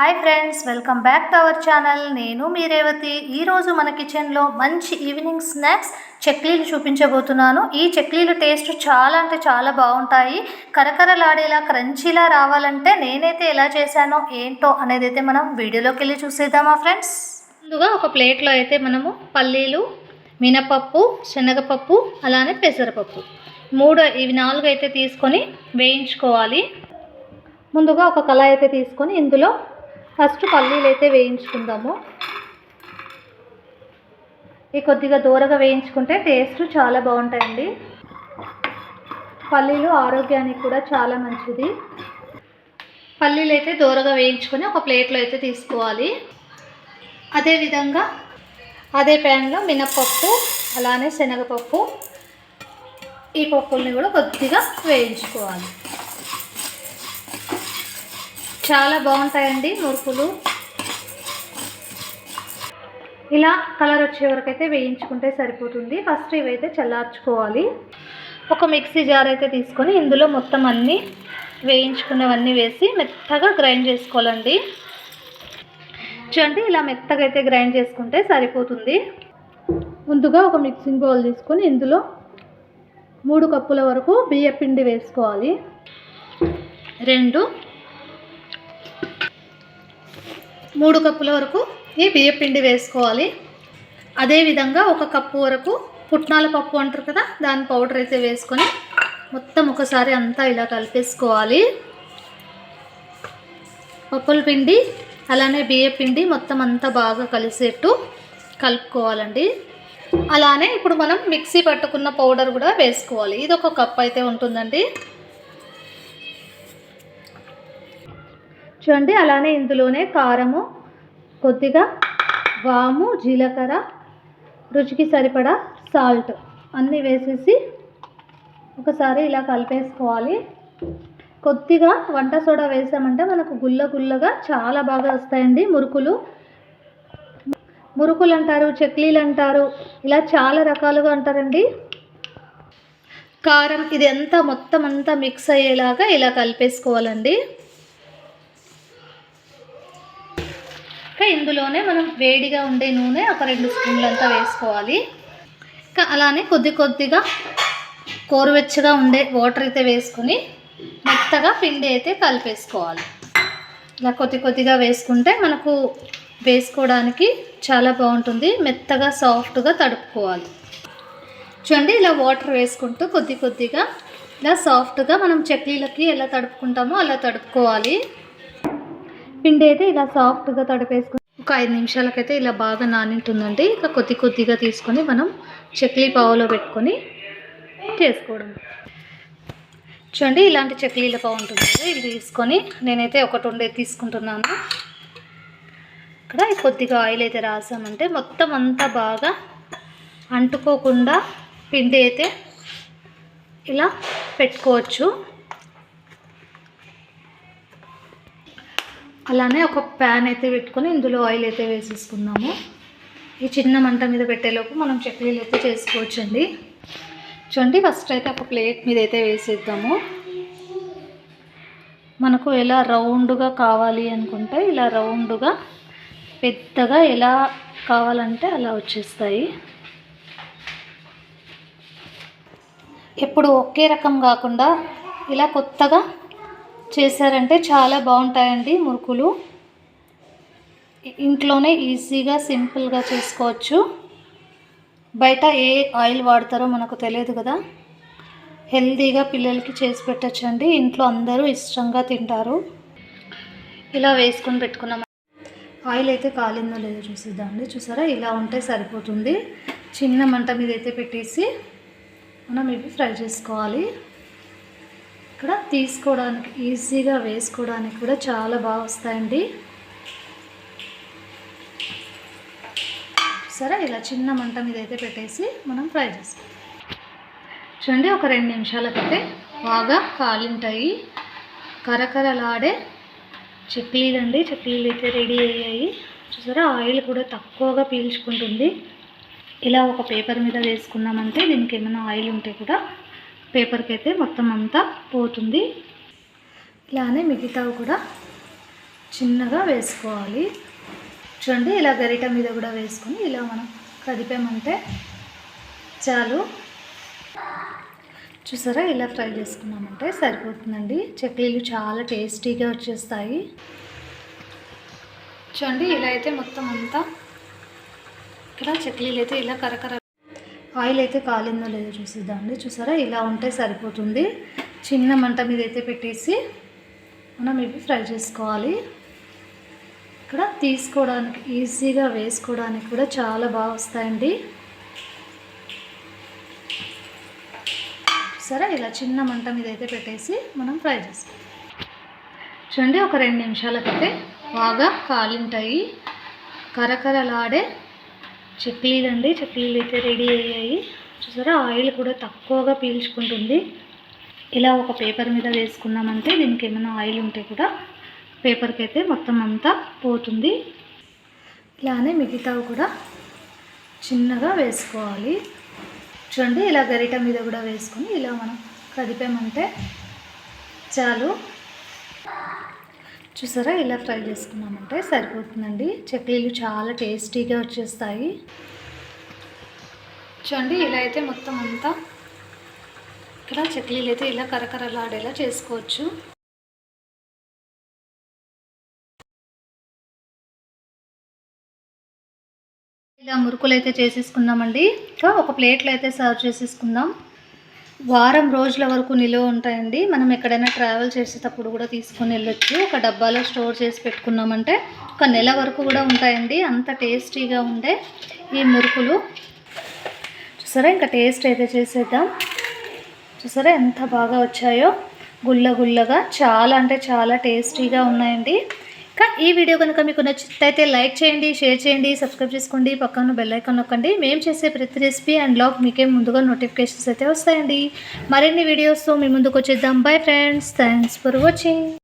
Hi friends welcome back to our channel. నేను మీ రేవతి. ఈరోజు మన కిచెన్లో మంచి ఈవినింగ్ స్నాక్స్ చెక్లీలు చూపించబోతున్నాను. ఈ చెక్లీలు టేస్ట్ చాలా అంటే చాలా బాగుంటాయి. కరకరలాడేలా క్రంచీలా రావాలంటే నేనైతే ఎలా చేశానో ఏంటో అనేది అయితే మనం వీడియోలోకి వెళ్ళి చూసేద్దామా ఫ్రెండ్స్? ముందుగా ఒక ప్లేట్లో అయితే మనము పల్లీలు మినపప్పు శనగపప్పు అలానే పెసరపప్పు. మూడు ఇవి నాలుగు అయితే తీసుకొని వేయించుకోవాలి. ముందుగా ఒక కళాయి అయితే తీసుకొని ఇందులో ఫస్ట్ పల్లీలు అయితే వేయించుకుందాము. ఈ కొద్దిగా దూరగా వేయించుకుంటే టేస్ట్ చాలా బాగుంటాయండి. పల్లీలు ఆరోగ్యానికి కూడా చాలా మంచిది. పల్లీలు అయితే దూరగా వేయించుకొని ఒక ప్లేట్లో అయితే తీసుకోవాలి. అదేవిధంగా అదే ప్యాన్లో మినప్పప్పు అలానే శనగపప్పు ఈ పప్పుల్ని కూడా కొద్దిగా వేయించుకోవాలి. చాలా బాగుంటాయండి మురుకులు. ఇలా కలర్ వచ్చే వరకు అయితే వేయించుకుంటే సరిపోతుంది. ఫస్ట్ ఇవైతే చల్లార్చుకోవాలి. ఒక మిక్సీ జార్ అయితే తీసుకొని ఇందులో మొత్తం అన్నీ వేయించుకున్నవన్నీ వేసి మెత్తగా గ్రైండ్ చేసుకోవాలండి. చూడండి ఇలా మెత్తగా అయితే గ్రైండ్ చేసుకుంటే సరిపోతుంది. ముందుగా ఒక మిక్సింగ్ బౌల్ తీసుకొని ఇందులో మూడు కప్పుల వరకు బియ్య పిండి వేసుకోవాలి. రెండు మూడు కప్పుల వరకు ఈ బియ్య పిండి వేసుకోవాలి. అదేవిధంగా ఒక కప్పు వరకు పుట్నాల పప్పు అంటారు కదా దాని పౌడర్ అయితే వేసుకొని మొత్తం ఒకసారి అంతా ఇలా కలిపేసుకోవాలి. పప్పుల పిండి అలానే బియ్య పిండి మొత్తం అంతా బాగా కలిసేట్టు కలుపుకోవాలండి. అలానే ఇప్పుడు మనం మిక్సీ పట్టుకున్న పౌడర్ కూడా వేసుకోవాలి. ఇది ఒక కప్ అయితే ఉంటుందండి. చూడండి అలానే ఇందులోనే కారము కొద్దిగా వాము జీలకర్ర రుచికి సరిపడా సాల్ట్ అన్నీ వేసేసి ఒకసారి ఇలా కలిపేసుకోవాలి. కొద్దిగా వంట సోడా వేసామంటే మనకు గుల్ల గుల్లగా చాలా బాగా వస్తాయండి మురుకులు. మురుకులు అంటారు చెక్లీలు అంటారు ఇలా చాలా రకాలుగా అంటారండి. కారం ఇది అంతా మొత్తం అంతా మిక్స్ అయ్యేలాగా ఇలా కలిపేసుకోవాలండి. ఇందులోనే మనం వేడిగా ఉండే నూనె ఒక రెండు స్పూన్లంతా వేసుకోవాలి. ఇంకా అలానే కొద్ది కొద్దిగా కోరువెచ్చగా ఉండే వాటర్ అయితే వేసుకొని మెత్తగా పిండి అయితే కలిపేసుకోవాలి. ఇలా కొద్ది కొద్దిగా వేసుకుంటే మనకు వేసుకోవడానికి చాలా బాగుంటుంది. మెత్తగా సాఫ్ట్గా తడుపుకోవాలి. చూడండి ఇలా వాటర్ వేసుకుంటూ కొద్ది కొద్దిగా ఇలా సాఫ్ట్గా మనం చక్లీలకి ఎలా తడుపుకుంటామో అలా తడుపుకోవాలి. పిండి అయితే ఇలా సాఫ్ట్గా తడిపేసుకుని ఒక ఐదు నిమిషాలకైతే ఇలా బాగా నానింటుందండి. ఇక కొద్ది కొద్దిగా తీసుకొని మనం చక్లీ పావులో పెట్టుకొని చేసుకోవడం. చూడండి ఇలాంటి చక్లీల పావు ఉంటుంది కదా, ఇది తీసుకొని నేనైతే ఒకటి ఉండేది తీసుకుంటున్నాను. ఇక్కడ కొద్దిగా ఆయిల్ అయితే రాసామంటే మొత్తం అంతా బాగా అంటుకోకుండా పిండి అయితే ఇలా పెట్టుకోవచ్చు. అలానే ఒక ప్యాన్ అయితే పెట్టుకొని ఇందులో ఆయిల్ అయితే వేసేసుకుందాము. ఈ చిన్న మంట మీద పెట్టేలోపు మనం చక్లీలు అయితే చేసుకోవచ్చండి. చూడండి ఫస్ట్ అయితే ఒక ప్లేట్ మీద అయితే వేసేద్దాము. మనకు ఎలా రౌండ్గా కావాలి అనుకుంటే ఇలా రౌండ్గా పెద్దగా ఎలా కావాలంటే అలా వచ్చేస్తాయి. ఎప్పుడు ఒకే రకం కాకుండా ఇలా కొత్తగా చేశారంటే చాలా బాగుంటాయండి మురుకులు. ఇంట్లోనే ఈజీగా సింపుల్గా చేసుకోవచ్చు. బయట ఏ ఆయిల్ వాడతారో మనకు తెలియదు కదా. హెల్తీగా పిల్లలకి చేసి పెట్టచ్చండి. ఇంట్లో అందరూ ఇష్టంగా తింటారు. ఇలా వేసుకొని పెట్టుకున్నాం. ఆయిల్ అయితే కాలిందో లేదో చూసేద్దామండి. చూసారా? ఇలా ఉంటే సరిపోతుంది. చిన్న మంట మీద అయితే పెట్టేసి మనం ఇవి ఫ్రై చేసుకోవాలి. ఇక్కడ తీసుకోవడానికి ఈజీగా వేసుకోవడానికి కూడా చాలా బాగా వస్తాయండి. సరే ఇలా చిన్న మంట మీద అయితే పెట్టేసి మనం ఫ్రై చేసుకోవాలి చూడండి ఒక రెండు నిమిషాలకైతే బాగా కాలింటాయి. కరకరలాడే చెక్లీలు అండి చెక్లీలు అయితే రెడీ అయ్యాయి. చూసారా ఆయిల్ కూడా తక్కువగా పీల్చుకుంటుంది. ఇలా ఒక పేపర్ మీద వేసుకున్నామంటే దీనికి ఏమైనా ఆయిల్ ఉంటే కూడా పేపర్కి అయితే మొత్తం అంతా పోతుంది. ఇలానే మిగతావి కూడా చిన్నగా వేసుకోవాలి. చూడండి ఇలా గరిట మీద కూడా వేసుకొని ఇలా మనం కదిపామంటే చాలు. చూసారా ఇలా ఫ్రై చేసుకున్నామంటే సరిపోతుందండి. చక్లీలు చాలా టేస్టీగా వచ్చేస్తాయి. చూడండి ఇలా అయితే మొత్తం అంతా ఇక్కడ చక్లీలు అయితే ఇలా కరకర ఆయిల్ అయితే కాలిందో లేదో చూసిద్దామండి. చూసారా? ఇలా ఉంటే సరిపోతుంది. చిన్న మంట మీద అయితే పెట్టేసి మనం ఇవి ఫ్రై చేసుకోవాలి. ఇక్కడ తీసుకోవడానికి ఈజీగా వేసుకోవడానికి కూడా చాలా బాగా వస్తాయండి. సరే ఇలా చిన్న మంట మీద అయితే పెట్టేసి మనం ఫ్రై చేసుకోవాలి. చూడండి ఒక రెండు నిమిషాలకైతే బాగా కాలింటాయి. కరకరలాడే చక్లీలు అండి చక్లీలు అయితే రెడీ అయ్యాయి. చూసారా ఆయిల్ కూడా తక్కువగా పీల్చుకుంటుంది. ఇలా ఒక పేపర్ మీద వేసుకున్నామంటే దీనికి ఏమైనా ఆయిల్ ఉంటే కూడా పేపర్కి అయితే మొత్తం అంతా పోతుంది. ఇలానే మిగతావి కూడా చిన్నగా వేసుకోవాలి. చూడండి ఇలా గరిట మీద కూడా వేసుకొని ఇలా మనం కదిపామంటే చాలు. చూసారా? ఇలా ఫ్రై చేసుకున్నామంటే సరిపోతుందండి. చక్లీలు చాలా టేస్టీగా వచ్చేస్తాయి. చూడండి ఇలా అయితే మొత్తం అంతా ఇక్కడ చక్లీలు అయితే ఇలా కరకరలాడేలా చేసుకోవచ్చు. ఇలా మురుకులు అయితే చేసేసుకుందామండి ఇంకా ఒక ప్లేట్లో అయితే సర్వ్ చేసేసుకుందాం. వారం రోజుల వరకు నిలువ ఉంటాయండి. మనం ఎక్కడైనా ట్రావెల్ చేసేటప్పుడు కూడా తీసుకొని వెళ్ళొచ్చు. ఒక డబ్బాలో స్టోర్ చేసి పెట్టుకున్నామంటే ఒక నెల వరకు కూడా ఉంటాయండి. అంత టేస్టీగా ఉండే ఈ మురుకులు. చూసారా? ఇంకా టేస్ట్ అయితే చేసేద్దాం. చూసారా? ఎంత బాగా వచ్చాయో. గుల్ల గుల్లగా చాలా అంటే చాలా టేస్టీగా ఉన్నాయండి. ఈ వీడియో కనుక మీకు నచ్చితే లైక్ చేయండి షేర్ చేయండి సబ్స్క్రైబ్ చేసుకోండి పక్కన బెల్ ఐకాన్ నొక్కండి. మేము చేసే ప్రతి రెసిపీ అండ్ బ్లాగ్ మీకే ముందుగా నోటిఫికేషన్స్ అయితే వస్తాయండి. మరిన్ని వీడియోస్తో మీ ముందుకు వచ్చేద్దాం. Bye friends thanks for watching